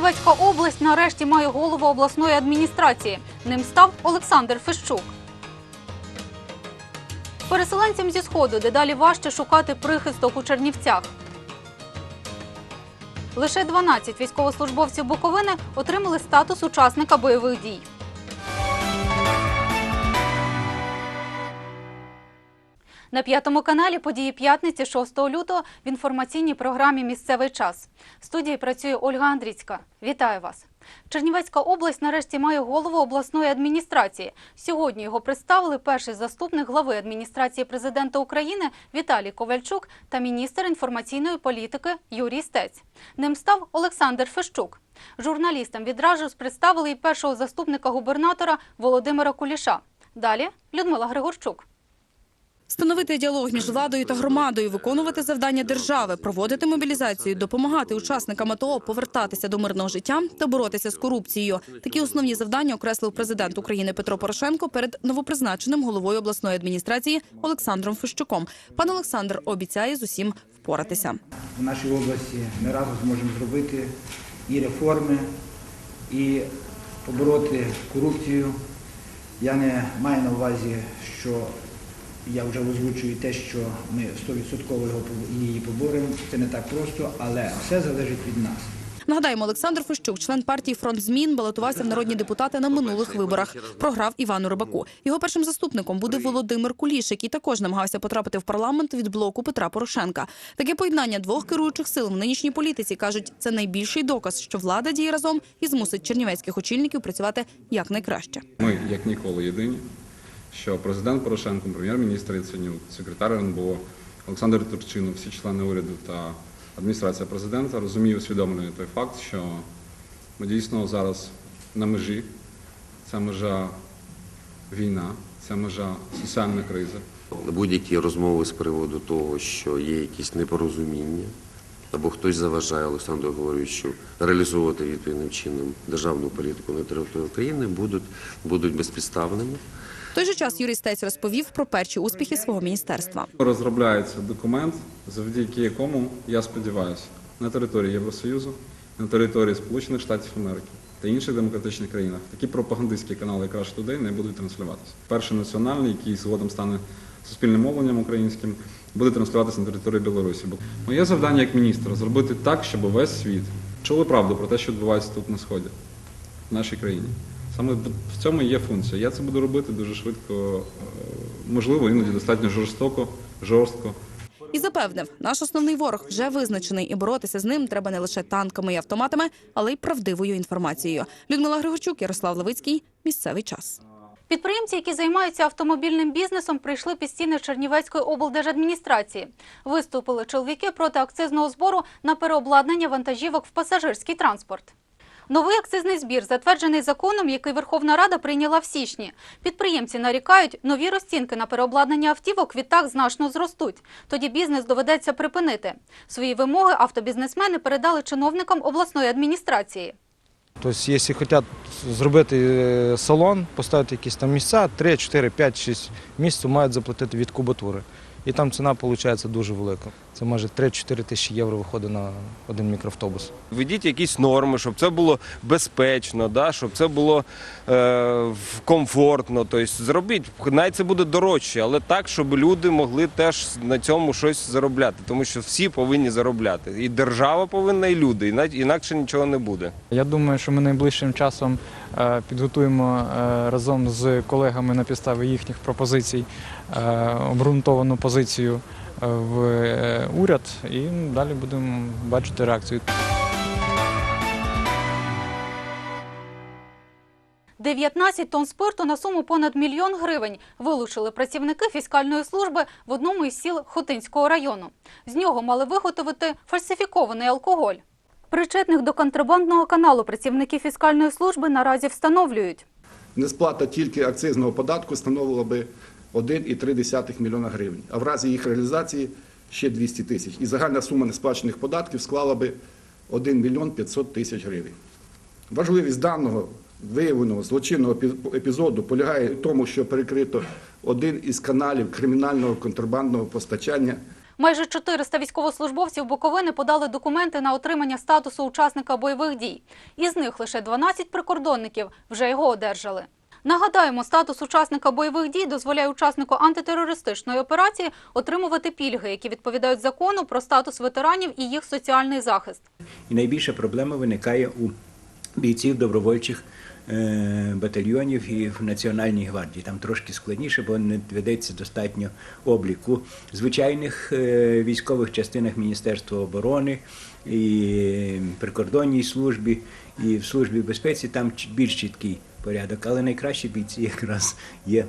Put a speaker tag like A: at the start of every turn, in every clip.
A: Чернівецька область нарешті має голову обласної адміністрації. Ним став Олександр Фещук. Переселенцям зі сходу дедалі важче шукати прихисток у Чернівцях. Лише 12 військовослужбовців Буковини отримали статус учасника бойових дій. На п'ятому каналі події п'ятниці 6 лютого в інформаційній програмі Місцевий час. В студії працює Ольга Андріцька. Вітаю вас. Чернівецька область нарешті має голову обласної адміністрації. Сьогодні його представили перший заступник глави адміністрації президента України Віталій Ковальчук та міністр інформаційної політики Юрій Стець. Ним став Олександр Фещук. Журналістам відразу представили і першого заступника губернатора Володимира Куліша. Далі Людмила Григорчук.
B: Встановити діалог між владою та громадою, виконувати завдання держави, проводити мобілізацію, допомагати учасникам АТО повертатися до мирного життя та боротися з корупцією. Такі основні завдання окреслив президент України Петро Порошенко перед новопризначеним головою обласної адміністрації Олександром Фещуком. Пан Олександр обіцяє з усім впоратися.
C: в нашій області ми разом зможемо зробити і реформи, і побороти корупцію. Я не маю на увазі, що я вже озвучую те, що ми 100% його її поборемо. Це не так просто, але все залежить від нас.
B: Нагадаємо, Олександр Фещук, член партії Фронт змін, балотувався в народні депутати на минулих виборах. Програв Івану Рибаку. Його першим заступником буде Володимир Куліш, який також намагався потрапити в парламент від блоку Петра Порошенка. Таке поєднання двох керуючих сил в нинішній політиці кажуть, це найбільший доказ, що влада діє разом і змусить чернівецьких очільників працювати якнайкраще.
D: Ми, як ніколи, єдині, що президент Порошенко, прем'єр-міністр Яценюк, секретар РНБО, Олександр Турчинов, всі члени уряду та адміністрація президента розуміють, усвідомлюють той факт, що ми дійсно зараз на межі. Це межа війна, це межа соціальна криза.
E: Будь-які розмови з приводу того, що є якісь непорозуміння, або хтось заважає Олександру Григоровичу реалізовувати відповідним чином державну політику на території України, будуть, будуть безпідставними.
B: В той же час Юрій Стець розповів про перші успіхи свого міністерства.
D: Розробляється документ, завдяки якому, я сподіваюся, на території Євросоюзу, на території Сполучених Штатів Америки та інших демократичних країнах такі пропагандистські канали як Today не будуть транслюватися. Перший національний, який згодом стане суспільним мовленням українським, буде транслюватися на території Білорусі. Бо моє завдання як міністра зробити так, щоб весь світ чули правду про те, що відбувається тут на сході, в нашій країні. Саме в цьому є функція. Я це буду робити дуже швидко, е, можливо, іноді достатньо жорстоко, жорстко.
B: І запевнив, наш основний ворог вже визначений, і боротися з ним треба не лише танками і автоматами, але й правдивою інформацією. Людмила Григорчук, Ярослав Левицький. Місцевий час.
A: Підприємці, які займаються автомобільним бізнесом, прийшли під стіни Чернівецької облдержадміністрації. Виступили чоловіки проти акцизного збору на переобладнання вантажівок в пасажирський транспорт. Новий акцизний збір затверджений законом, який Верховна Рада прийняла в січні. Підприємці нарікають, нові розцінки на переобладнання автівок відтак значно зростуть. Тоді бізнес доведеться припинити. Свої вимоги автобізнесмени передали чиновникам обласної адміністрації.
F: Тобто, якщо хочуть зробити е, салон, поставити якісь там місця, 3, 4, 5, 6 місяців мають заплатити від кубатури. І там ціна виходить дуже велика. Це майже 3-4 тисячі євро виходить на один мікроавтобус.
G: Введіть якісь норми, щоб це було безпечно, да, щоб це було е, комфортно. Тобто зробіть, навіть це буде дорожче, але так, щоб люди могли теж на цьому щось заробляти, тому що всі повинні заробляти. І держава повинна, і люди, іна- інакше нічого не буде.
H: Я думаю, що ми найближчим часом е, підготуємо е, разом з колегами на підставі їхніх пропозицій е, обґрунтовану позицію е, в е, уряд і далі будемо бачити реакцію.
A: 19 тонн спирту на суму понад мільйон гривень вилучили працівники фіскальної служби в одному із сіл Хотинського району. З нього мали виготовити фальсифікований алкоголь. Причетних до контрабандного каналу працівники фіскальної служби наразі встановлюють.
I: Несплата тільки акцизного податку становила би 1,3 мільйона гривень, а в разі їх реалізації ще 200 тисяч. І загальна сума несплачених податків склала би 1 мільйон 500 тисяч гривень. Важливість даного виявленого злочинного епі- епізоду полягає в тому, що перекрито один із каналів кримінального контрабандного постачання
A: Майже 400 військовослужбовців Буковини подали документи на отримання статусу учасника бойових дій. Із них лише 12 прикордонників вже його одержали. Нагадаємо, статус учасника бойових дій дозволяє учаснику антитерористичної операції отримувати пільги, які відповідають закону про статус ветеранів і їх соціальний захист.
J: І найбільша проблема виникає у бійців добровольчих е, батальйонів і в Національній гвардії. Там трошки складніше, бо не ведеться достатньо обліку. В звичайних е, військових частинах Міністерства оборони і прикордонній службі, і в службі безпеці там більш чіткий порядок. Але найкращі бійці якраз є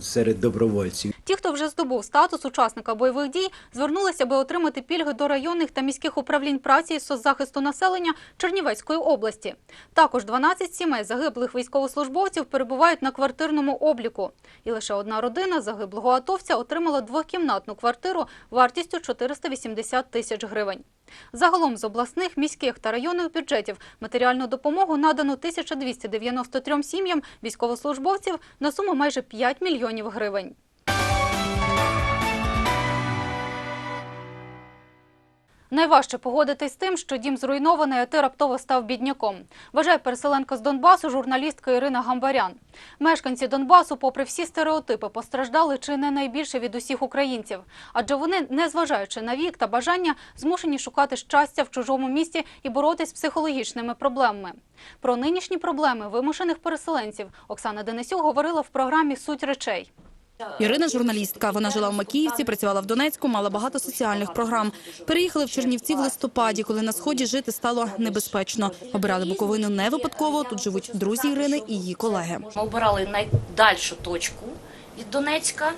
J: серед добровольців.
A: Ті, хто вже здобув статус учасника бойових дій, звернулися, аби отримати пільги до районних та міських управлінь праці і соцзахисту населення Чернівецької області. Також 12 сімей загиблих військовослужбовців перебувають на квартирному обліку. І лише одна родина загиблого атовця отримала двохкімнатну квартиру вартістю 480 тисяч гривень. Загалом з обласних, міських та районних бюджетів матеріальну допомогу надано 1293 сім'ям військовослужбовців на суму майже 5 мільйонів гривень. Найважче погодитись з тим, що дім зруйнований, а ти раптово став бідняком. Вважає переселенка з Донбасу, журналістка Ірина Гамбарян. Мешканці Донбасу, попри всі стереотипи, постраждали чи не найбільше від усіх українців. Адже вони, незважаючи на вік та бажання, змушені шукати щастя в чужому місті і боротись з психологічними проблемами. Про нинішні проблеми вимушених переселенців Оксана Денисюк говорила в програмі Суть речей.
B: Ірина журналістка. Вона жила в Макіївці, працювала в Донецьку, мала багато соціальних програм. Переїхали в Чернівці в листопаді, коли на сході жити стало небезпечно. Обирали Буковину не випадково. Тут живуть друзі Ірини і її колеги.
K: Ми обирали найдальшу точку від Донецька,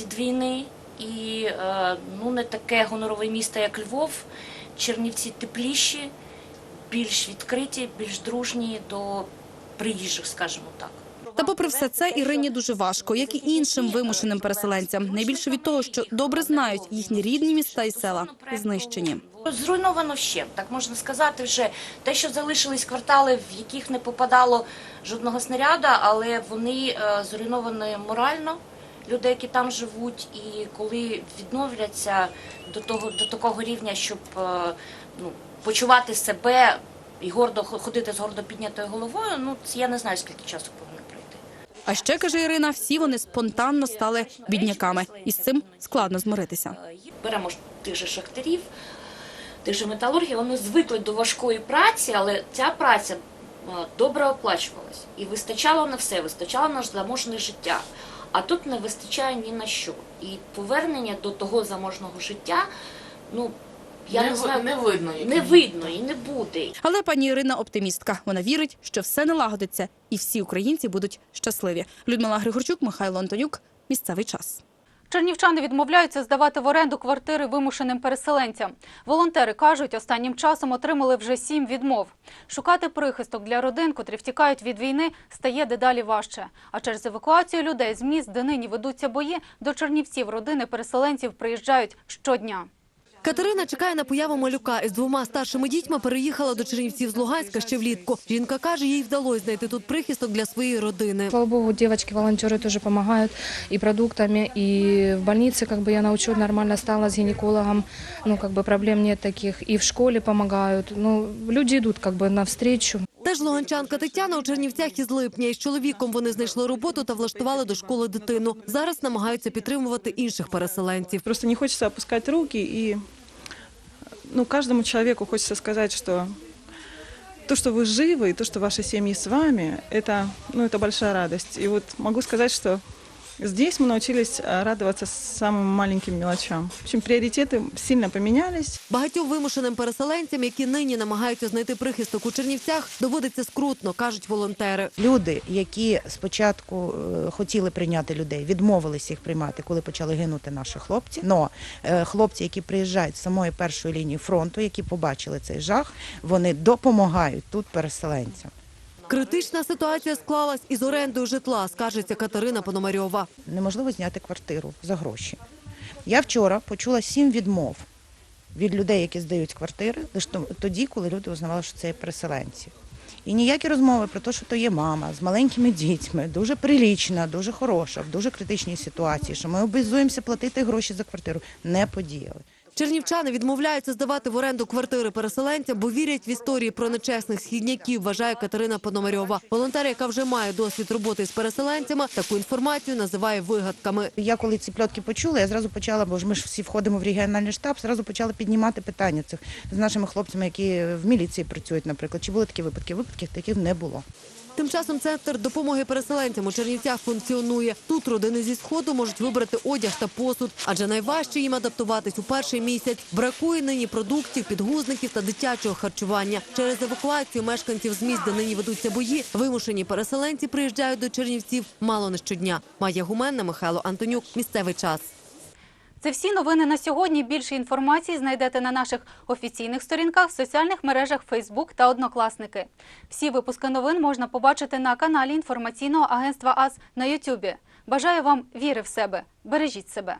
K: від війни. І е, ну, не таке гонорове місто, як Львов. Чернівці тепліші, більш відкриті, більш дружні до приїжджих, скажімо так.
B: Та попри все це Ірині дуже важко, як і іншим вимушеним переселенцям. Найбільше від того, що добре знають їхні рідні міста і села знищені.
K: Зруйновано ще, так можна сказати, вже те, що залишились квартали, в яких не попадало жодного снаряда, але вони е, зруйновані морально. Люди, які там живуть, і коли відновляться до того до такого рівня, щоб е, ну, почувати себе і гордо ходити з гордо піднятою головою, ну я не знаю, скільки часу повинно.
B: А ще каже Ірина, всі вони спонтанно стали бідняками, і з цим складно змиритися.
K: Е, Беремо ж тих же шахтарів, тих же металургів, вони звикли до важкої праці, але ця праця е, добре оплачувалась. І вистачало на все, вистачало на заможне життя. А тут не вистачає ні на що. І повернення до того заможного життя, ну, я не, знаю, не видно, не видно і не буде.
B: Але пані Ірина оптимістка. Вона вірить, що все налагодиться, і всі українці будуть щасливі. Людмила Григорчук, Михайло Антонюк. Місцевий час.
A: Чернівчани відмовляються здавати в оренду квартири вимушеним переселенцям. Волонтери кажуть, останнім часом отримали вже сім відмов. Шукати прихисток для родин, котрі втікають від війни, стає дедалі важче. А через евакуацію людей з міст, де нині ведуться бої, до Чернівців родини переселенців приїжджають щодня.
L: Катерина чекає на появу малюка. Із двома старшими дітьми переїхала до Чернівців з Луганська ще влітку. Жінка каже, їй вдалося знайти тут прихисток для своєї родини.
M: Слава богу, девочки-волонтеры тоже помогают и продуктами, и в больнице как бы я на учет нормально стала с гинекологом, ну как бы проблем нет таких, и в школе помогают, ну люди идут как бы навстречу.
L: Теж луганчанка Тетяна у Чернівцях із липня. Із чоловіком вони знайшли роботу та влаштували до школи дитину. Зараз намагаються підтримувати інших переселенців.
N: Просто не хочется опускать руки и ну, каждому человеку хочется сказать, что то, что вы живы, и то, что ваши семьи с вами, это, ну, это большая радость. И вот могу сказать, что здесь мы научились а, радоваться самым маленьким мелочам. В общем, приоритеты сильно поменялись.
L: Багатьом вимушеним переселенцям, які нині намагаються знайти прихисток у Чернівцях, доводиться скрутно, кажуть волонтери.
O: Люди, які спочатку е, хотіли прийняти людей, відмовилися їх приймати, коли почали гинути наші хлопці. Но е, хлопці, які приїжджають з самої першої лінії фронту, які побачили цей жах, вони допомагають тут переселенцям.
L: Критична ситуація склалась із орендою житла, скажеться Катерина Пономарьова.
O: Неможливо зняти квартиру за гроші. Я вчора почула сім відмов від людей, які здають квартири, лише тоді, коли люди узнавали, що це переселенці. І ніякі розмови про те, що то є мама з маленькими дітьми, дуже прилічна, дуже хороша, в дуже критичній ситуації, що ми обов'язуємося платити гроші за квартиру, не подіяли.
L: Чернівчани відмовляються здавати в оренду квартири переселенцям, бо вірять в історії про нечесних східняків, вважає Катерина Пономарьова. Волонтер, яка вже має досвід роботи з переселенцями, таку інформацію називає вигадками.
O: Я коли ці пльотки почула, я зразу почала, бо ж ми ж всі входимо в регіональний штаб, зразу почала піднімати питання цих з нашими хлопцями, які в міліції працюють, наприклад. Чи були такі випадки? Випадків таких не було.
L: Тим часом центр допомоги переселенцям у Чернівцях функціонує. Тут родини зі сходу можуть вибрати одяг та посуд, адже найважче їм адаптуватись у перший місяць. Бракує нині продуктів, підгузників та дитячого харчування. Через евакуацію мешканців з міст, де нині ведуться бої, вимушені переселенці приїжджають до Чернівців мало не щодня. Майя Гуменна, Михайло Антонюк. Місцевий час.
A: Це всі новини на сьогодні. Більше інформації знайдете на наших офіційних сторінках в соціальних мережах Facebook та Однокласники. Всі випуски новин можна побачити на каналі інформаційного агентства АС на Ютубі. Бажаю вам віри в себе. Бережіть себе.